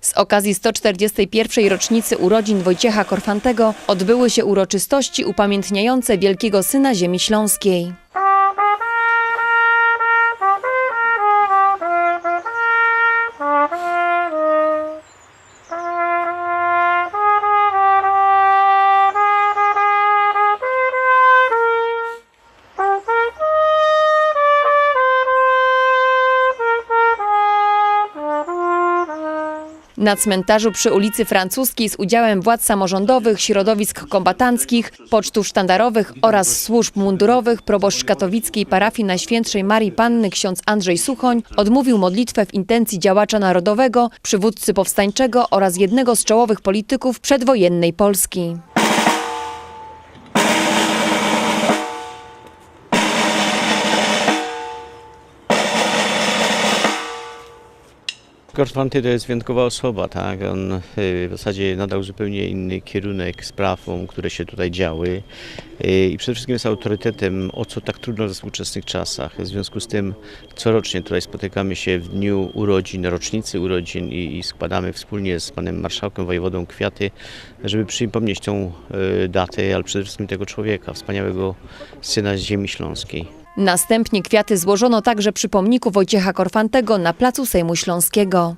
Z okazji 141. rocznicy urodzin Wojciecha Korfantego odbyły się uroczystości upamiętniające wielkiego syna ziemi śląskiej. Na cmentarzu przy ulicy Francuskiej z udziałem władz samorządowych, środowisk kombatanckich, pocztów sztandarowych oraz służb mundurowych proboszcz katowickiej parafii Najświętszej Marii Panny ksiądz Andrzej Suchoń odmówił modlitwę w intencji działacza narodowego, przywódcy powstańczego oraz jednego z czołowych polityków przedwojennej Polski. Korfanty to jest wyjątkowa osoba, tak? On y, w zasadzie nadał zupełnie inny kierunek sprawom, które się tutaj działy y, i przede wszystkim jest autorytetem, o co tak trudno we współczesnych czasach. W związku z tym corocznie tutaj spotykamy się w dniu urodzin, rocznicy urodzin i, i składamy wspólnie z panem marszałkiem wojewodą kwiaty, żeby przypomnieć tą y, datę, ale przede wszystkim tego człowieka, wspaniałego syna z ziemi śląskiej. Następnie kwiaty złożono także przy pomniku Wojciecha Korfantego na placu Sejmu Śląskiego.